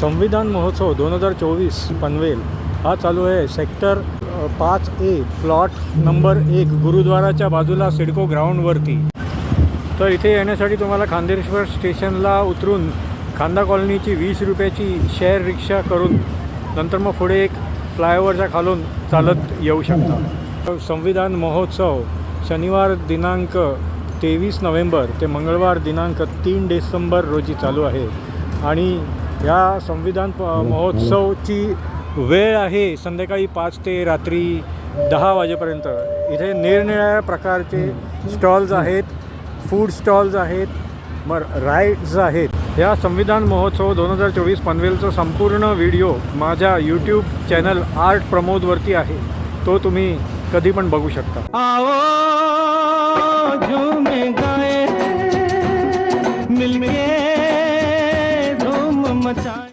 संविधान महोत्सव दोन हजार चोवीस पनवेल. हा चालू आहे. सेक्टर पाच ए प्लॉट नंबर एक गुरुद्वाराच्या बाजूला सिडको ग्राउंडवरती तर इथे येण्यासाठी तुम्हाला खांदेश्वर स्टेशनला उतरून खांदा कॉलनीची वीस रुपयाची शेअर रिक्षा करून नंतर मग पुढे एक फ्लायओव्हरच्या खालून चालत येऊ शकता. संविधान महोत्सव शनिवार दिनांक तेवीस नोव्हेंबर ते मंगळवार दिनांक तीन डिसेंबर रोजी चालू आहे. आणि या संविधान प- महोत्सवची वेळ आहे संध्याकाळी पाच ते रात्री दहा वाजेपर्यंत. इथे निरनिराळ्या प्रकारचे स्टॉल्स आहेत फूड स्टॉल्स आहेत मग राईड्स आहेत. या संविधान महोत्सव दोन हजार चोवीस पनवेलचा संपूर्ण व्हिडिओ माझ्या यूट्यूब चॅनल आर्ट प्रमोदवरती आहे. तो तुम्ही कधी पण बघू शकता. आओ झूमे गाए मिलके मचाए